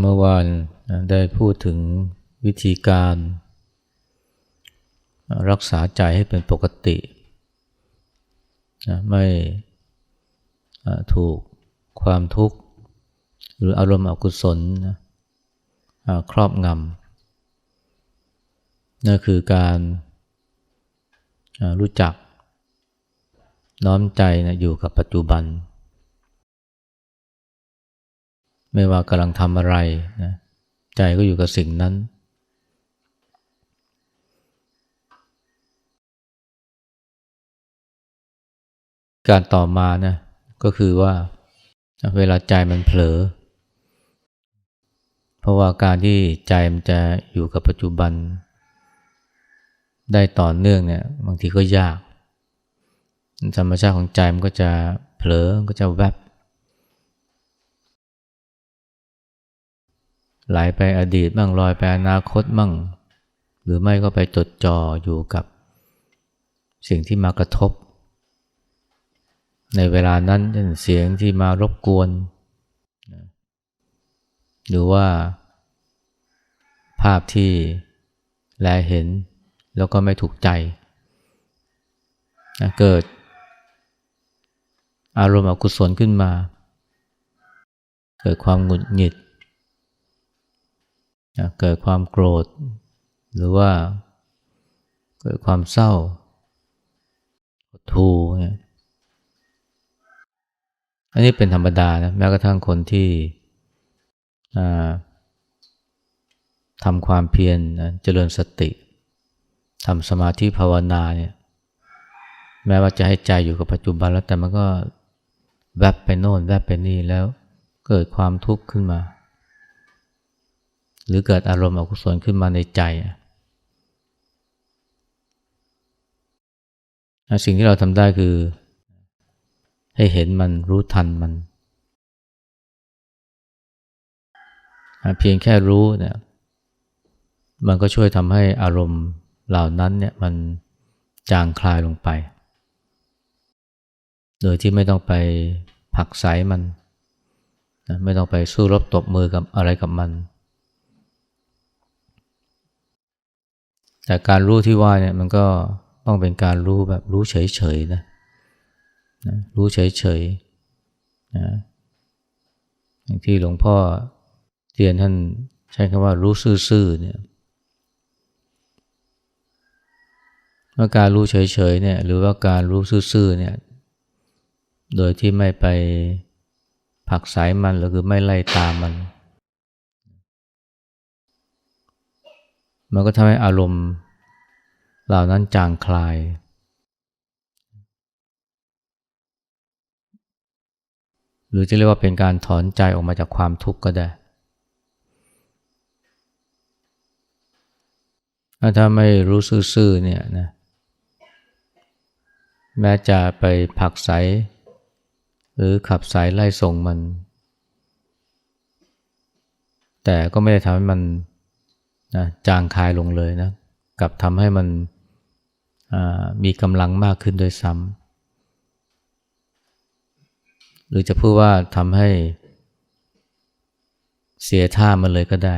เมื่อวานได้พูดถึงวิธีการ รักษาใจให้เป็นปกติไม่ถูกความทุกข์ หรืออารมณ์อกุศลครอบงำนั่นคือการรู้จักน้อมใจนะอยู่กับปัจจุบัน ไม่ว่ากำลังทำอะไรนะใจก็อยู่กับสิ่งนั้นการต่อมานะก็คือว่าเวลาใจมันเผลอ เพราะว่าการที่ใจมันจะอยู่กับปัจจุบัน ได้ต่อเนื่องเนี่ยบางทีก็ยาก ธรรมชาติของใจมันก็จะเผลอก็จะแวบ ไหลไปอดีตบ้างลอยไปอนาคตบ้างหรือไม่ก็ไปจดจ่ออยู่กับสิ่งที่มากระทบ ในเวลานั้นเช่นเสียงที่มารบกวน หรือว่า ภาพที่แลเห็นแล้วก็ไม่ถูกใจเกิด อารมณ์อกุศลขึ้นมา เกิดความหงุดหงิด เกิดความโกรธ หรือว่าเกิดความเศร้าทูเนี่ยอันนี้เป็นธรรมดานะแม้กระทั่งคนที่ทำความเพียรเจริญสติทำสมาธิภาวนาเนี่ยแม้ว่าจะให้ใจอยู่กับปัจจุบันแล้วแต่มันก็แวบไปโน่นแวบไปนี่แล้วเกิดความทุกข์ขึ้นมา หรือเกิดอารมณ์อกุศลขึ้นมาในใจ สิ่งที่เราทำได้คือ ให้เห็นมันรู้ทันมัน เพียงแค่รู้เนี่ยมันก็ช่วยทำให้อารมณ์เหล่านั้นเนี่ยมันจางคลายลงไป โดยที่ไม่ต้องไปผักใสมัน ไม่ต้องไปสู้รบตบมือกับอะไรกับมัน แต่การรู้ที่ว่าเนี่ยมันก็ต้องเป็นการรู้แบบรู้เฉยๆนะนะรู้เฉยๆนะอย่างที่หลวงพ่อเตียนท่านใช้คำว่ารู้ซื่อๆเนี่ยว่าการรู้เฉยๆเนี่ยหรือว่าการรู้ซื่อๆเนี่ยโดยที่ไม่ไปผักสายมันหรือคือไม่ไล่ตามมัน มันก็ทำให้อารมณ์ เหล่านั้นจางคลาย หรือจะเรียกว่าเป็นการถอนใจออกมาจากความทุกข์ก็ได้ ถ้าไม่รู้ซื่อๆเนี่ยนะแม้จะไปผักใส หรือขับสายไล่ส่งมัน แต่ก็ไม่ได้ทำให้มัน นะจางคายลงเลยนะกลับทำให้มันมีกำลังมากขึ้นโดยซ้ำหรือจะพูดว่าทำให้เสียท่ามันเลยก็ได้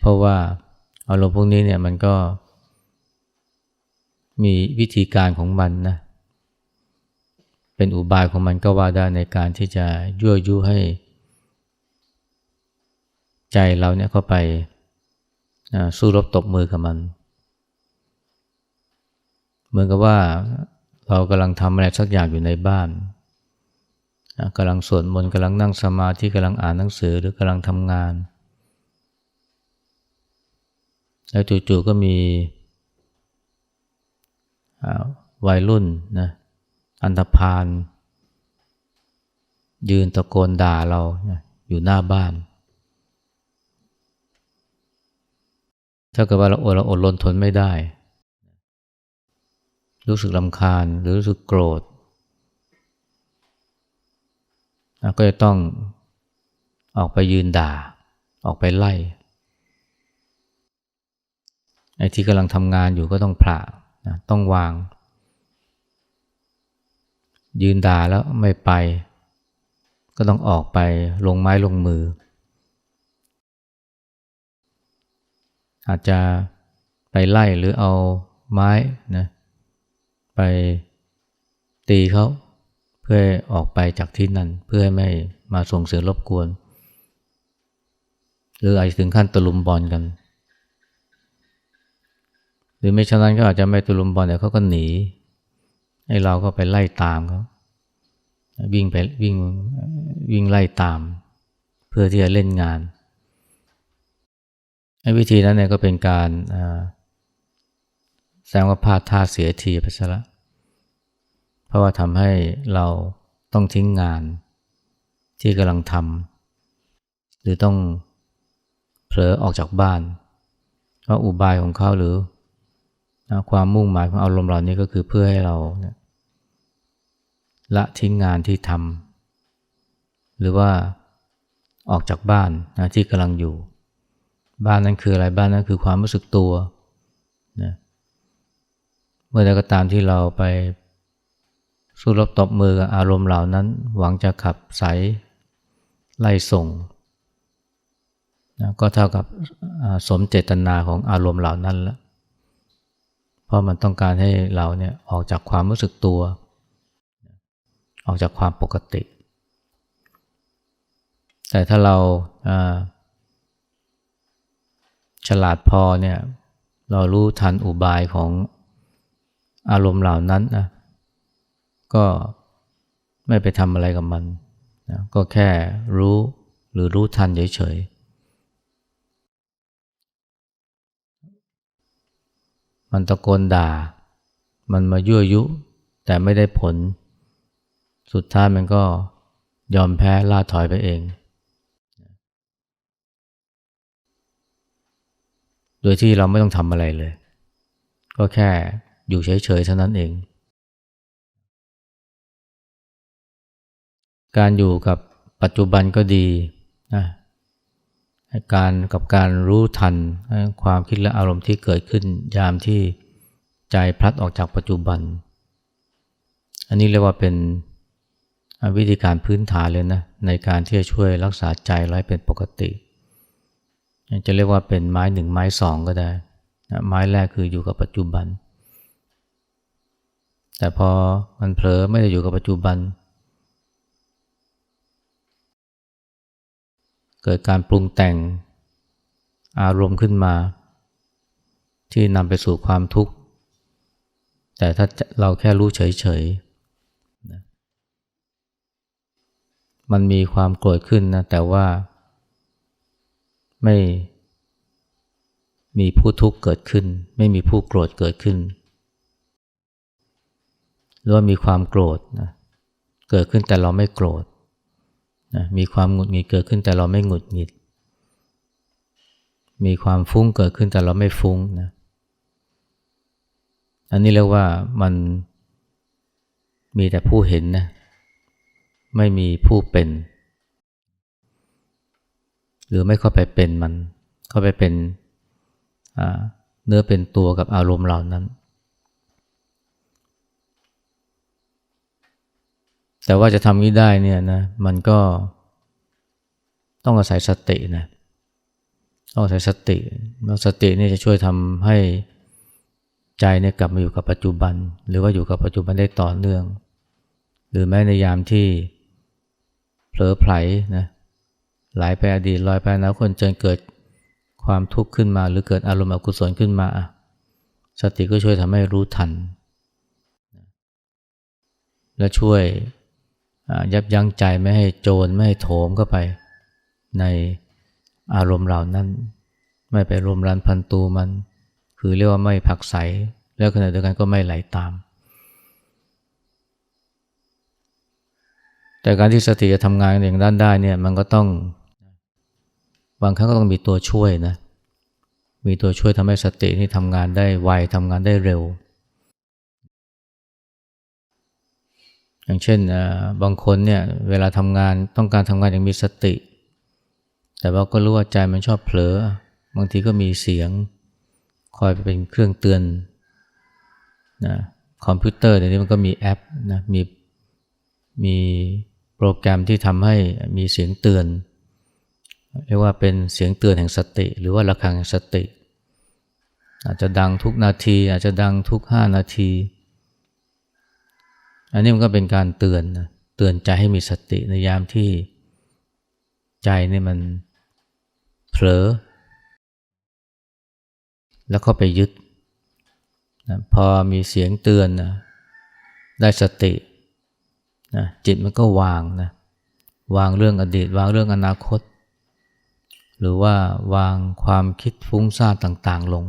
เพราะว่าอารมณ์พวกนี้เนี่ยมันก็มีวิธีการของมันนะ เป็นอุบายของมันก็ว่าได้ในการที่จะยั่วยุให้ ใจเราเนี่ยเข้าไป สู้รบตบมือกับมัน เหมือนกับว่าเรากำลังทำอะไรสักอย่างอยู่ในบ้านกำลังสวดมนต์กำลังนั่งสมาธิกำลังอ่านหนังสือหรือกำลังทำงาน แล้วจู่ๆก็มีวัยรุ่นนะอันธพาลยืนตะโกนด่าเราอยู่หน้าบ้าน ถ้าเกิดว่าเราอดเราอดรนทนไม่ได้ รู้สึกลำคาญหรือรู้สึกโกรธ ก็จะต้องออกไปยืนด่า ออกไปไล่ ไอ้ที่กำลังทำงานอยู่ก็ต้องผ่าต้องวาง ยืนด่าแล้วไม่ไป ก็ต้องออกไปลงไม้ลงมือ อาจจะไปไล่หรือเอาไม้นะไปตีเขาเพื่อออกไปจากที่นั่นเพื่อไม่มาส่งเสียงรบกวน หรืออาจจะถึงขั้นตะลุมบอลกัน หรือไม่ฉะนั้นก็อาจจะไม่ตะลุมบอลแต่เขาก็หนีให้เราก็ไปไล่ตามเขาวิ่งไปวิ่งวิ่งไล่ตาม เพื่อที่จะเล่นงาน ไอ้วิธีนั้นเนี่ยก็เป็นการแสดงว่าพลาดท่าเสียทีไปซะละเพราะว่าทำให้เราต้องทิ้งงานที่กำลังทำหรือต้องเผลอออกจากบ้านเพราะอุบายของเขาหรือความมุ่งหมายของอารมณ์เหล่านี้ก็คือเพื่อให้เราละทิ้งงานที่ทำหรือว่าออกจากบ้านนะที่กำลังอยู่ บ้านนั้นคืออะไรบ้านนั้นคือความรู้สึกตัวนะเมื่อใดก็ตามที่เราไปสู้รบตบมือกับอารมณ์เหล่านั้น หวังจะขับใสไล่ส่งนะก็เท่ากับสมเจตนาของอารมณ์เหล่านั้นล้วเพราะมันต้องการให้เราเนี่ยออกจากความรู้สึกตัว ออกจากความปกติ แต่ถ้าเรา ฉลาดพอเนี่ยเรารู้ทันอุบายของอารมณ์เหล่านั้นนะก็ไม่ไปทำอะไรกับมันนะก็แค่รู้หรือรู้ทันเฉยๆ มันตะโกนด่า มันมายั่วยุ แต่ไม่ได้ผล สุดท้ายมันก็ยอมแพ้ล่าถอยไปเอง โดยที่เราไม่ต้องทำอะไรเลย ก็แค่อยู่เฉยๆเท่านั้นเอง การอยู่กับปัจจุบันก็ดีนะการกับการรู้ทันความคิดและอารมณ์ที่เกิดขึ้นยามที่ใจพลัดออกจากปัจจุบัน อันนี้เรียกว่าเป็นวิธีการพื้นฐานเลยนะในการที่จะช่วยรักษาใจไว้เป็นปกติ จะเรียกว่าเป็นไม้หนึ่งไม้สองก็ได้ ไม้แรกคืออยู่กับปัจจุบัน แต่พอมันเผลอไม่ได้อยู่กับปัจจุบัน เกิดการปรุงแต่งอารมณ์ขึ้นมา ที่นำไปสู่ความทุกข์ แต่ถ้าเราแค่รู้เฉยๆ มันมีความโกรธขึ้นนะแต่ว่า ไม่มีผู้ทุกข์เกิดขึ้น ไม่มีผู้โกรธเกิดขึ้น หรือว่ามีความโกรธนะเกิดขึ้นแต่เราไม่โกรธนะมีความหงุดหงิดเกิดขึ้นแต่เราไม่หงุดหงิด มีความฟุ้งเกิดขึ้นแต่เราไม่ฟุ้งนะอันนี้เรียกว่ามันมีแต่ผู้เห็นนะไม่มีผู้เป็น หรือไม่เข้าไปเป็นมัน เข้าไปเป็นเนื้อเป็นตัวกับอารมณ์เหล่านั้น แต่ว่าจะทำนี้ได้เนี่ยนะมันก็ต้องอาศัยสตินะต้องอาศัยสติแล้วสตินี่จะช่วยทำให้ใจเนี่ยกลับมาอยู่กับปัจจุบัน หรือว่าอยู่กับปัจจุบันได้ต่อเนื่อง หรือแม้ในยามที่เผลอไผลนะ ไหลไปอดีตลอยไปนะคนจนเกิดความทุกข์ขึ้นมา หรือเกิดอารมณ์อกุศลขึ้นมา สติก็ช่วยทำให้รู้ทัน และช่วยยับยั้งใจไม่ให้โจรไม่ให้โถมเข้าไปในอารมณ์เหล่านั้น ไม่ไปรวมรันพันตูมัน คือเรียกว่าไม่ผักใส แล้วขณะเดียวกันก็ไม่ไหลาตาม แต่การที่สติจะทำงานอย่างด้านได้เนี่ยมันก็ต้อง บางครั้งก็ต้องมีตัวช่วยนะ มีตัวช่วยทำให้สตินี่ทำงานได้ไวทำงานได้เร็ว อย่างเช่นบางคนเนี่ยเวลาทำงานต้องการทำงานอย่างมีสติ แต่ว่าก็รู้ว่าใจมันชอบเผลอ บางทีก็มีเสียงคอยเป็นเครื่องเตือนนะคอมพิวเตอร์เดี๋ยวนี้มันก็มีแอปนะมีมีโปรแกรมที่ทำให้มีเสียงเตือน เรียกว่าเป็นเสียงเตือนแห่งสติ หรือว่าระฆังแห่งสติ อาจจะดังทุกนาที อาจจะดังทุกห้านาที อันนี้มันก็เป็นการเตือนนะเตือนใจให้มีสติในยามที่ใจนี่มันเผลอ แล้วก็ไปยึดนะพอมีเสียงเตือนนะได้สตินะจิตมันก็วางนะวางเรื่องอดีต วางเรื่องอนาคต หรือว่าวางความคิดฟุ้งซ่านต่างๆลง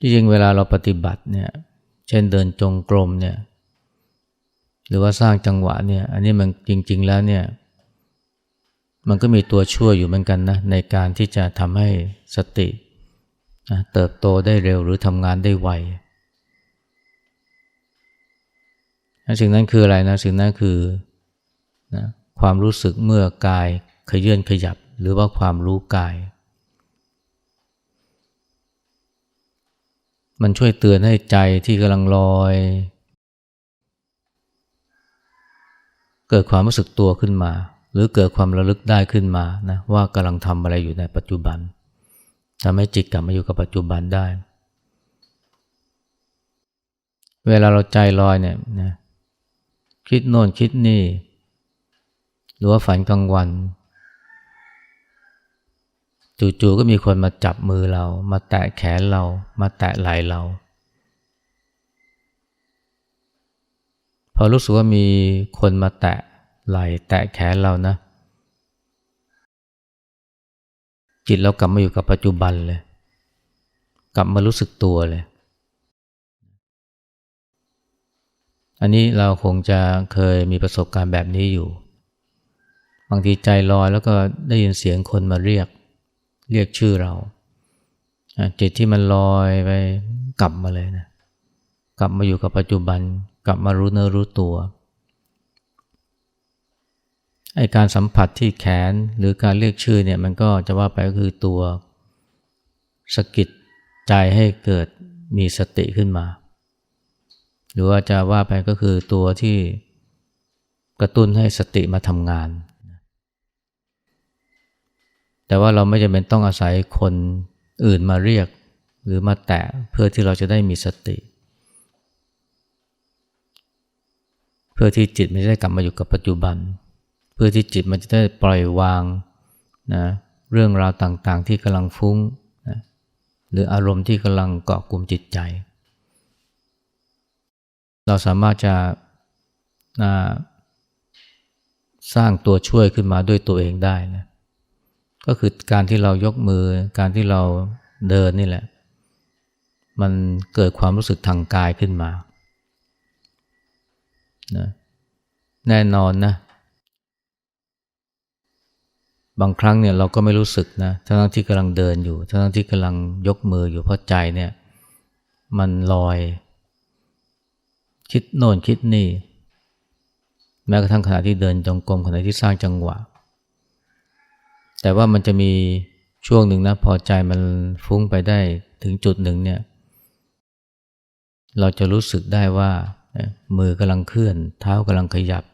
จริงๆ เวลาเราปฏิบัติเนี่ย เช่นเดินจงกรมเนี่ย หรือว่าสร้างจังหวะเนี่ย อันนี้มันจริง ๆ แล้วเนี่ย มันก็มีตัวช่วยอยู่เหมือนกันนะในการที่จะทำให้สตินะเติบโตได้เร็วหรือทำงานได้ไวสิ่งนั้นคืออะไรนะ สิ่งนั้นคือนะ ความรู้สึกเมื่อกายขยื่นขยับหรือว่าความรู้กาย มันช่วยเตือนให้ใจที่กำลังลอย เกิดความรู้สึกตัวขึ้นมา หรือเกิดความระลึกได้ขึ้นมานะว่ากำลังทำอะไรอยู่ในปัจจุบันทำให้จิตกลับมาอยู่กับปัจจุบันได้ เวลาเราใจลอยเนี่ยนะคิดโน่นคิดนี่ หรือว่าฝันกลางวัน จู่ๆก็มีคนมาจับมือเรา มาแตะแขนเรา มาแตะไหล่เรา พอรู้สึกว่ามีคนมาแตะไหล่แตะแขนเรานะ จิตเรากลับมาอยู่กับปัจจุบันเลย กลับมารู้สึกตัวเลยอันนี้เราคงจะเคยมีประสบการณ์แบบนี้อยู่ บางทีใจลอยแล้วก็ได้ยินเสียงคนมาเรียก เรียกชื่อเรา จิตที่มันลอยไปกลับมาเลยนะกลับมาอยู่กับปัจจุบัน กลับมารู้เนื้อรู้ตัวไอการสัมผัสที่แขนหรือการเรียกชื่อเนี่ยมันก็จะว่าไปก็คือตัวสกิดใจให้เกิดมีสติขึ้นมา หรือว่าจะว่าไปก็คือตัวที่กระตุ้นให้สติมาทำงาน แต่ว่าเราไม่จำเป็นต้องอาศัยคนอื่นมาเรียกหรือมาแตะเพื่อที่เราจะได้มีสติ เพื่อที่จิตมันจะได้กลับมาอยู่กับปัจจุบัน เพื่อที่จิตมันจะได้ปล่อยวางนะเรื่องราวต่างๆ ที่กำลังฟุ้งนะหรืออารมณ์ที่กำลังเกาะกลุ่มจิตใจ เราสามารถจะสร้างตัวช่วยขึ้นมาด้วยตัวเองได้นะ ก็คือการที่เรายกมือ การที่เราเดินนี่แหละ มันเกิดความรู้สึกทางกายขึ้นมานะแน่นอนนะ บางครั้งเนี่ยเราก็ไม่รู้สึกนะ ทั้งที่กำลังเดินอยู่ ทั้งที่กำลังยกมืออยู่เพราะใจเนี่ย มันลอย คิดโน่นคิดนี่ แม้กระทั่งขณะที่เดินจงกรมขณะที่สร้างจังหวะ แต่ว่ามันจะมีช่วงหนึ่งนะพอใจมันฟุ้งไปได้ถึงจุดหนึ่งเนี่ย เราจะรู้สึกได้ว่า มือกำลังเคลื่อน เท้ากำลังขยับ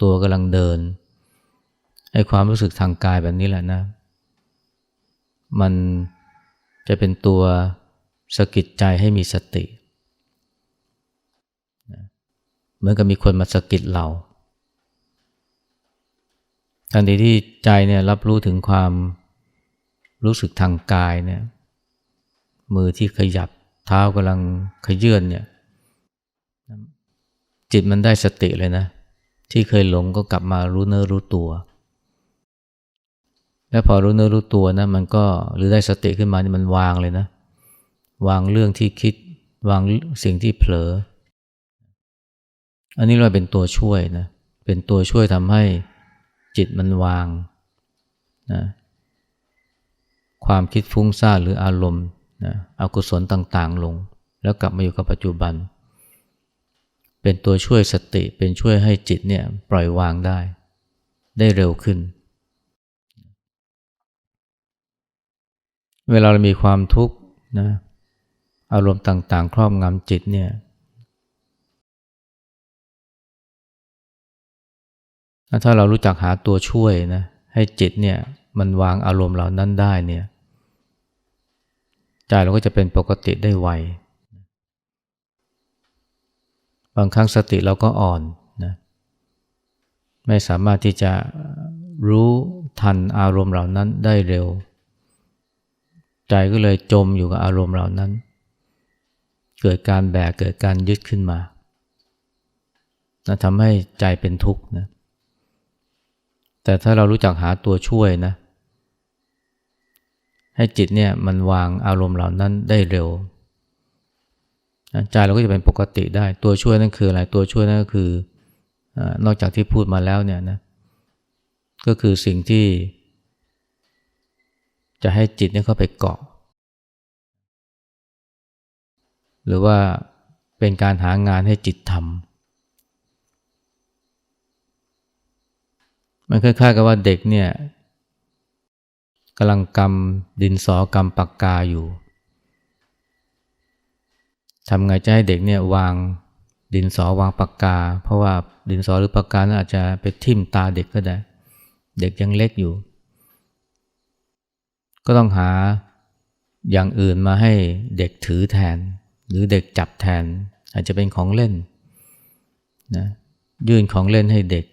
ตัวกำลังเดินไอ้ความรู้สึกทางกายแบบนี้แหละนะ มันจะเป็นตัวสะกิดใจให้มีสติเหมือนกับมีคนมาสะกิดเรา ทันทีที่ใจเนี่ยรับรู้ถึงความรู้สึกทางกายเนี่ย มือที่ขยับเท้ากำลังขยื่นเนี่ย จิตมันได้สติเลยนะ ที่เคยหลงก็กลับมารู้เนื้อรู้ตัว แล้วพอรู้เนื้อรู้ตัวนะมันก็หรือได้สติขึ้นมานี่มันวางเลยนะ วางเรื่องที่คิด วางสิ่งที่เผลอ อันนี้เราเป็นตัวช่วยนะ เป็นตัวช่วยทำให้ จิตมันวางนะความคิดฟุ้งซ่านหรืออารมณ์นะอกุศลต่างๆลง แล้วกลับมาอยู่กับปัจจุบัน เป็นตัวช่วยสติเป็นช่วยให้จิตเนี่ยปล่อยวางได้ ได้เร็วขึ้น เวลาเรามีความทุกข์นะอารมณ์ต่างๆ ครอบงำจิตเนี่ย ถ้าเรารู้จักหาตัวช่วยนะให้จิตเนี่ยมันวางอารมณ์เหล่านั้นได้เนี่ยใจเราก็จะเป็นปกติได้ไว บางครั้งสติเราก็อ่อนนะไม่สามารถที่จะรู้ทันอารมณ์เหล่านั้นได้เร็ว ใจก็เลยจมอยู่กับอารมณ์เหล่านั้น เกิดการแบกเกิดการยึดขึ้นมานะทำให้ใจเป็นทุกข์นะ แต่ถ้าเรารู้จักหาตัวช่วยนะ ให้จิตเนี่ยมันวางอารมณ์เหล่านั้นได้เร็วใจเราก็จะเป็นปกติได้ ตัวช่วยนั่นคืออะไร ตัวช่วยนั่นก็คือนอกจากที่พูดมาแล้วเนี่ยนะก็คือสิ่งที่ จะให้จิตเนี่ยเข้าไปเกาะ หรือว่าเป็นการหางานให้จิตทำ มันคล้ายๆกับว่าเด็กเนี่ยกำลังกำดินสอกำปากกาอยู่ทำไงจะให้เด็กเนี่ยวางดินสอวางปากกา เพราะว่าดินสอหรือปากกานั้นอาจจะไปทิ่มตาเด็กก็ได้ เด็กยังเล็กอยู่ ก็ต้องหาอย่างอื่นมาให้เด็กถือแทน หรือเด็กจับแทน อาจจะเป็นของเล่นนะยื่นของเล่นให้เด็ก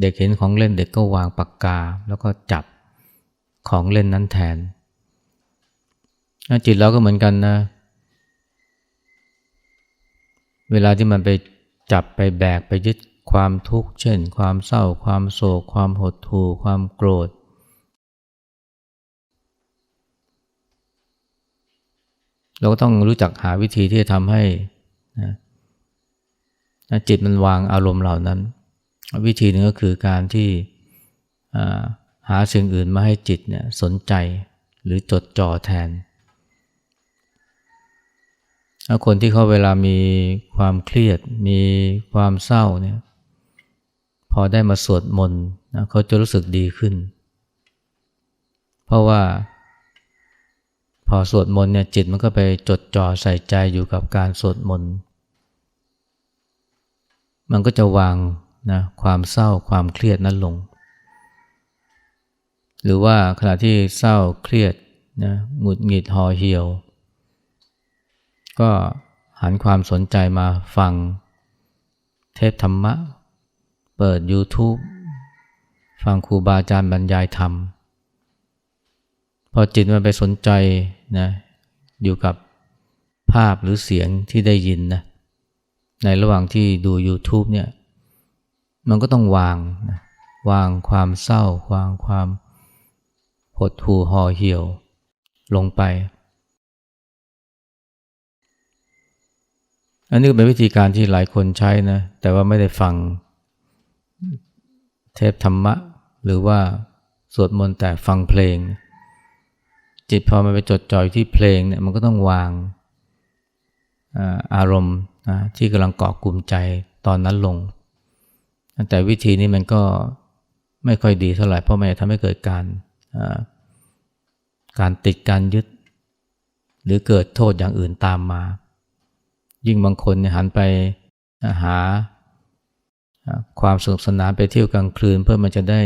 เด็กเห็นของเล่นเด็กก็วางปากกา แล้วก็จับของเล่นนั้นแทนจิตเราก็เหมือนกันนะ เวลาที่มันไปจับไปแบกไปยึดความทุกข์ เช่น ความเศร้า ความโศก ความหดหู่ ความโกรธ เราก็ต้องรู้จักหาวิธีที่จะทำให้นะจิตมันวางอารมณ์เหล่านั้น วิธีหนึ่งก็คือการที่หาสิ่งอื่นมาให้จิตเนี่ยสนใจหรือจดจ่อแทน คนที่เขาเวลามีความเครียด มีความเศร้าเนี่ยพอได้มาสวดมนต์เขาจะรู้สึกดีขึ้น เพราะว่าพอสวดมนต์เนี่ยจิตมันก็ไปจดจ่อใส่ใจอยู่กับการสวดมนต์ มันก็จะวาง นะความเศร้าความเครียดนั้นลง หรือว่าขณะที่เศร้าเครียดนะหงุดหงิดห่อเหี่ยว ก็หันความสนใจมาฟังเทพธรรมะ เปิด YouTube ฟังครูบาอาจารย์บรรยายธรรม พอจิตมันไปสนใจนะอยู่กับภาพหรือเสียงที่ได้ยินนะในระหว่างที่ดู YouTube เนี่ย มันก็ต้องวางนะวางความเศร้าวางความหดหู่ห่อเหี่ยวลงไป อันนี้เป็นวิธีการที่หลายคนใช้นะ แต่ว่าไม่ได้ฟังเทพธรรมะ หรือว่าสวดมนต์แต่ฟังเพลง จิตพอมันไปจดจ่อยที่เพลงเนี่ยมันก็ต้องวางอารมณ์ที่กำลังเกาะกลุ่มใจตอนนั้นลง แต่วิธีนี้มันก็ไม่ค่อยดีเท่าไหร่เพราะมันจะทำให้เกิดการการติดการยึด หรือเกิดโทษอย่างอื่นตามมา ยิ่งบางคนนหันไปหาความสนุกสนานไปเที่ยวกลางคืน เพื่อมันจะได้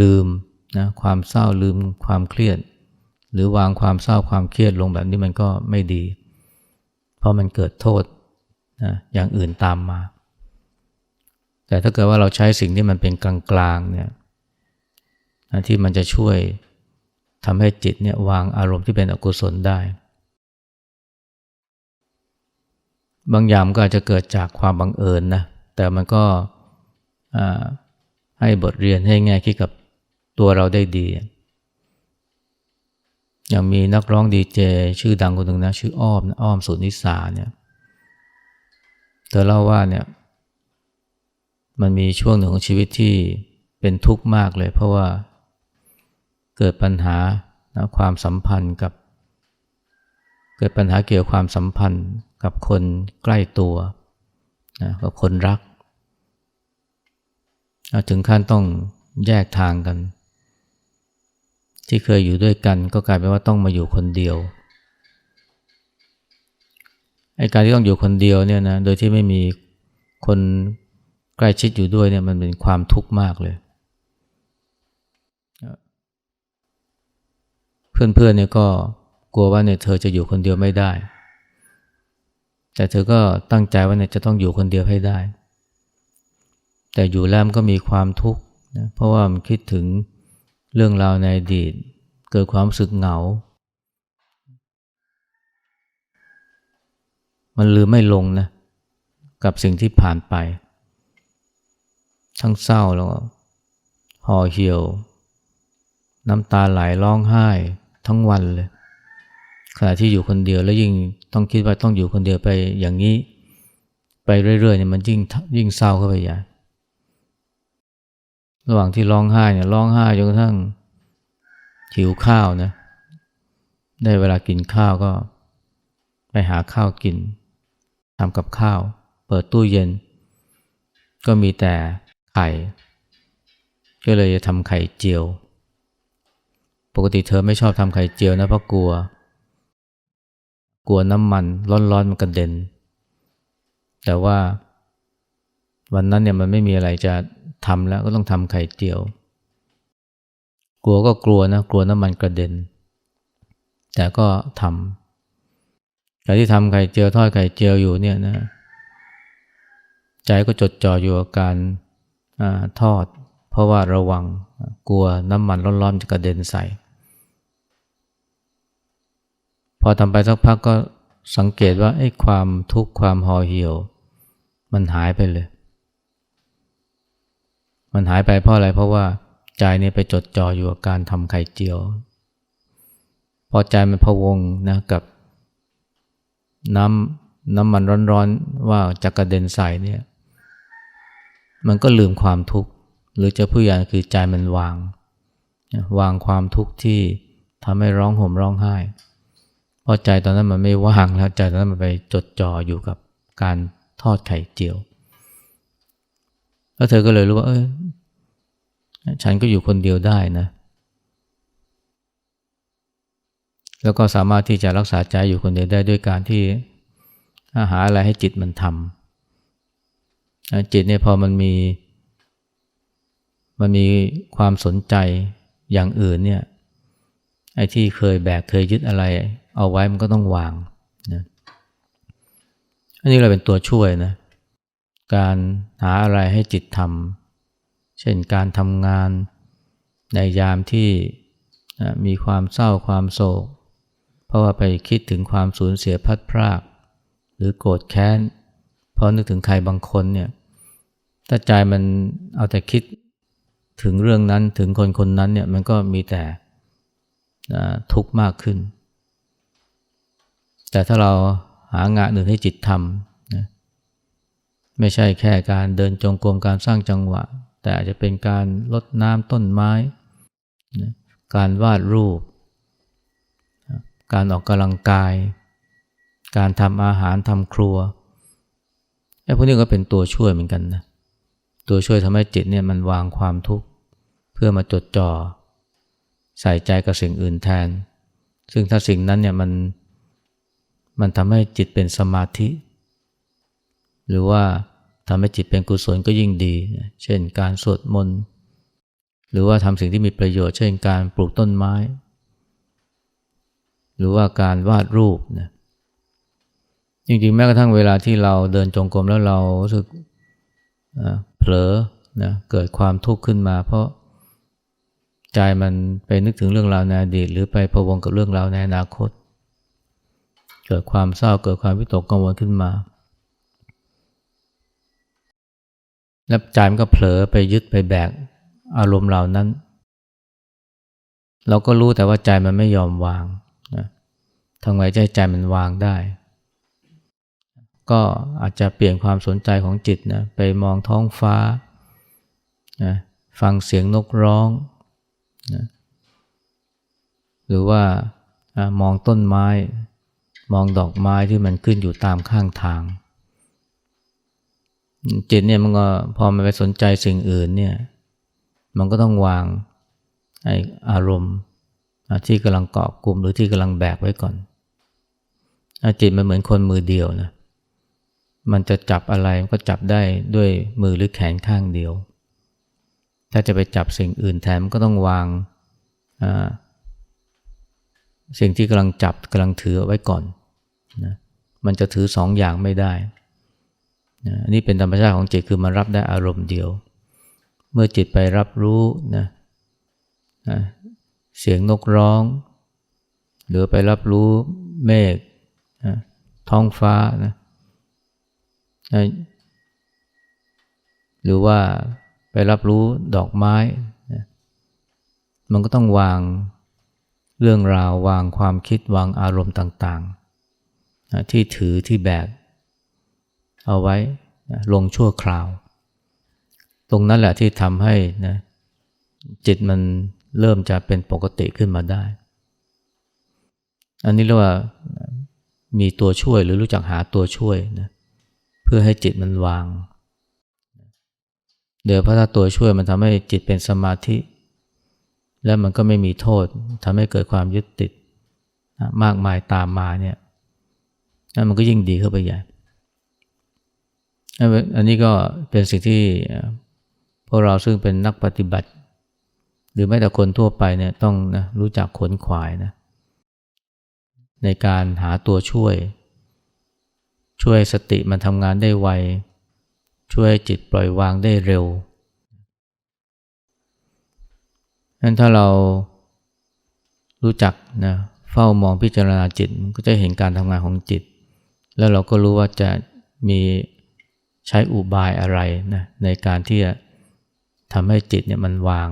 ลืมนะความเศร้าลืมความเครียด หรือวางความเศร้าความเครียดลงแบบนี้มันก็ไม่ดี เพราะมันเกิดโทษนะอย่างอื่นตามมา แต่ถ้าเกิดว่าเราใช้สิ่งที่มันเป็นกลางๆเนี่ยที่มันจะช่วยทำให้จิตเนี่ยวางอารมณ์ที่เป็นอกุศลได้ บางอย่างก็อาจจะเกิดจากความบังเอิญนะ แต่มันก็ให้บทเรียนให้ง่ายคิดกับตัวเราได้ดี อย่างมีนักร้องดีเจชื่อดังคนหนึ่งนะ ชื่ออ้อมอ้อมสุนิสาเนี่ย เธอเล่าว่าเนี่ย มันมีช่วงหนึ่งของชีวิตที่เป็นทุกข์มากเลย เพราะว่าเกิดปัญหานะความสัมพันธ์กับ เกิดปัญหาเกี่ยวความสัมพันธ์กับคนใกล้ตัวนะกับคนรัก ถึงขั้นต้องแยกทางกัน ที่เคยอยู่ด้วยกันก็กลายเป็นว่าต้องมาอยู่คนเดียวไอ้การที่ต้องอยู่คนเดียวเนี่ยนะโดยที่ไม่มีคน ใกล้ชิดอยู่ด้วยเนี่ยมันเป็นความทุกข์มากเลย เพื่อนๆเนี่ยก็กลัวว่าเนี่ยเธอจะอยู่คนเดียวไม่ได้ แต่เธอก็ตั้งใจว่าเนี่ยจะต้องอยู่คนเดียวให้ได้ แต่อยู่แล้วมันก็มีความทุกข์นะเพราะว่ามันคิดถึงเรื่องราวในอดีต เกิดความรู้สึกเหงา มันลืมไม่ลงนะกับสิ่งที่ผ่านไป ทั้งเศร้าแล้วก็ห่อเหี่ยว น้ำตาไหลร้องไห้ทั้งวันเลยขณะที่อยู่คนเดียวแล้วยิ่งต้องคิดว่าต้องอยู่คนเดียวไปอย่างนี้ ไปเรื่อยๆเนี่ยมันยิ่งยิ่งเศร้าเข้าไปใหญ่ระหว่างที่ร้องไห้เนี่ยร้องไห้จนกระทั่งหิวข้าวนะได้เวลากินข้าวก็ไปหาข้าวกินทำกับข้าว เปิดตู้เย็น ก็มีแต่ ไข่ ก็เลยจะทำไข่เจียว ปกติเธอไม่ชอบทำไข่เจียวนะเพราะกลัว กลัวน้ำมันร้อนๆมันกระเด็น แต่ว่าวันนั้นเนี่ยมันไม่มีอะไรจะทำแล้วก็ต้องทำไข่เจียว กลัวก็กลัวนะ กลัวน้ำมันกระเด็น แต่ก็ทำการที่ทำไข่เจียวทอดไข่เจียวอยู่เนี่ยนะ ใจก็จดจ่ออยู่กับการ ทอด เพราะว่าระวังกลัวน้ำมันร้อนๆจะกระเด็นใส่ พอทำไปสักพักก็สังเกตว่าไอ้ความทุกข์ความห่อเหี่ยว มันหายไปเลย มันหายไปเพราะอะไรเพราะว่าใจเนี่ยไปจดจ่ออยู่กับการทำไข่เจียว พอใจมันพะวงนะกับน้ำน้ำมันร้อนๆว่าจะกระเด็นใส่เนี่ย มันก็ลืมความทุกข์ หรือจะพูดอย่างคือใจมันวาง วางความทุกข์ที่ทำให้ร้องห่มร้องไห้ เพราะใจตอนนั้นมันไม่ว่างแล้วใจตอนนั้นมันไปจดจ่ออยู่กับการทอดไข่เจียว แล้วเธอก็เลยรู้ว่า เออฉันก็อยู่คนเดียวได้นะ แล้วก็สามารถที่จะรักษาใจอยู่คนเดียวได้ด้วยการที่หาอะไรให้จิตมันทำ จิตเนี่ยพอมันมี มันมีความสนใจอย่างอื่นเนี่ยไอ้ที่เคยแบกเคยยึดอะไร เอาไว้มันก็ต้องวางนะอันนี้เราเป็นตัวช่วยนะการหาอะไรให้จิตทำเช่นการทำงานในยามที่มีความเศร้าความโศก เพราะว่าไปคิดถึงความสูญเสียพัดพราก หรือโกรธแค้น ราะนึกถึงใครบางคนเนี่ยถ้าใจมันเอาแต่คิดถึงเรื่องนั้นถึงคนคนนั้นเนี่ยมันก็มีแต่ทุกข์มากขึ้น แต่ถ้าเราหางานอื่นให้จิตทำนะไม่ใช่แค่การเดินจงกรมการสร้างจังหวะ แต่อาจจะเป็นการลดน้ำต้นไม้การวาดรูป การออกกำลังกาย การทำอาหารทำครัว ไอ้พวกนี้ก็เป็นตัวช่วยเหมือนกันนะตัวช่วยทำให้จิตเนี่ยมันวางความทุกข์เพื่อมาจดจ่อใส่ใจกับสิ่งอื่นแทน ซึ่งถ้าสิ่งนั้นเนี่ยมันมันทำให้จิตเป็นสมาธิ หรือว่าทำให้จิตเป็นกุศลก็ยิ่งดี เช่นการสวดมนต์หรือว่าทำสิ่งที่มีประโยชน์ เช่นการปลูกต้นไม้ หรือว่าการวาดรูปนะ จริงๆ แม้กระทั่งเวลาที่เราเดินจงกรมแล้วเราสึกเผลอนะเกิดความทุกข์ขึ้นมา เพราะใจมันไปนึกถึงเรื่องราวในอดีต หรือไปพะวงกับเรื่องราวในอนาคต เกิดความเศร้าเกิดความวิตกกังวลขึ้นมาแล้วใจมันก็เผลอไปยึดไปแบกอารมณ์เหล่านั้น เราก็รู้แต่ว่าใจมันไม่ยอมวางนะทำไงใจใจมันวางได้ ก็อาจจะเปลี่ยนความสนใจของจิตนะไปมองท้องฟ้านะฟังเสียงนกร้องนะหรือว่ามองต้นไม้ มองดอกไม้ที่มันขึ้นอยู่ตามข้างทาง จิตเนี่ยมันก็พอมันไปสนใจสิ่งอื่นเนี่ยมันก็ต้องวางไออารมณ์ที่กำลังเกาะกลุ่มหรือที่กำลังแบกไว้ก่อนจิตมันเหมือนคนมือเดียวนะ มันจะจับอะไรมันก็จับได้ด้วยมือหรือแขนข้างเดียว ถ้าจะไปจับสิ่งอื่นแทนมันก็ต้องวางสิ่งที่กำลังจับกำลังถืออไว้ก่อนนะมันจะถือสองอย่างไม่ได้นะอันนี้เป็นธรรมชาติของจิตคือมันรับได้อารมณ์เดียว เมื่อจิตไปรับรู้นะนะเสียงนกร้อง หรือไปรับรู้เมฆนะท้องฟ้านะ หรือว่าไปรับรู้ดอกไม้ มันก็ต้องวางเรื่องราววางความคิดวางอารมณ์ต่างๆ ที่ถือที่แบกเอาไว้ลงชั่วคราว ตรงนั้นแหละที่ทำให้นะจิตมันเริ่มจะเป็นปกติขึ้นมาได้ อันนี้เรียกว่ามีตัวช่วยหรือรู้จักหาตัวช่วยนะ เพื่อให้จิตมันวาง เดี๋ยวพระถ้าตัวช่วยมันทำให้จิตเป็นสมาธิ แล้วมันก็ไม่มีโทษทำให้เกิดความยึดติดมากมายตามมาเนี่ยนั่นมันก็ยิ่งดีเข้าไปใหญ่ อันนี้ก็เป็นสิ่งที่พวกเราซึ่งเป็นนักปฏิบัติ หรือแม้แต่คนทั่วไปเนี่ยต้องนะรู้จักขนขวายนะในการหาตัวช่วย ช่วยสติมันทำงานได้ไว ช่วยจิตปล่อยวางได้เร็วนั้นถ้าเรารู้จักนะเฝ้ามองพิจารณาจิตก็จะเห็นการทำงานของจิต แล้วเราก็รู้ว่าจะมีใช้อุบายอะไรนะในการที่จะทำให้จิตเนี่ยมันวาง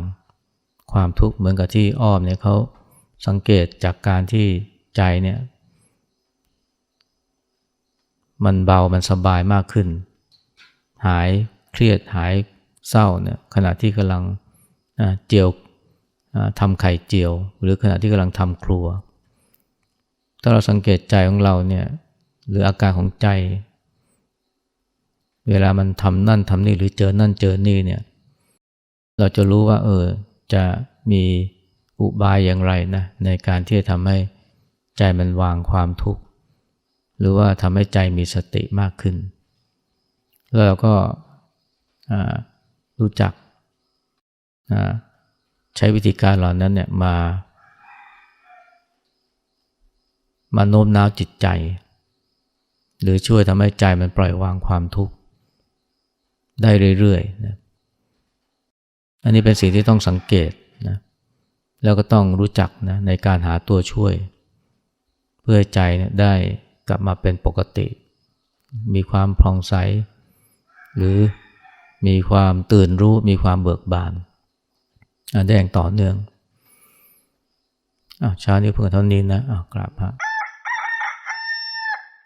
ความทุกข์เหมือนกับที่อ้อมเนี่ยเขาสังเกตจากการที่ใจเนี่ย มันเบามันสบายมากขึ้น หายเครียดหายเศร้าเนี่ยขณะที่กำลังเจียวทำไข่เจียว หรือขณะที่กำลังทำครัว ถ้าเราสังเกตใจของเราเนี่ยหรืออาการของใจ เวลามันทำนั่นทำนี่หรือเจอนั่นเจอนี่เนี่ยเราจะรู้ว่าเออจะมีอุบายอย่างไรนะในการที่จะทำให้ใจมันวางความทุกข์ หรือว่าทำให้ใจมีสติมากขึ้น แล้วเราก็รู้จักใช้วิธีการเหล่านั้นเนี่ยมา มาโน้มน้าวจิตใจ หรือช่วยทำให้ใจมันปล่อยวางความทุกข์ได้เรื่อยๆนะอันนี้เป็นสิ่งที่ต้องสังเกตนะแล้วก็ต้องรู้จักนะในการหาตัวช่วย เพื่อใจเนี่ยได้ กลับมาเป็นปกติ มีความพลองใส หรือมีความตื่นรู้มีความเบิกบานได้อย่างต่อเนื่องอ้าวเช้านี้เพิ่งเท่านี้นะอ้าวกราบพระ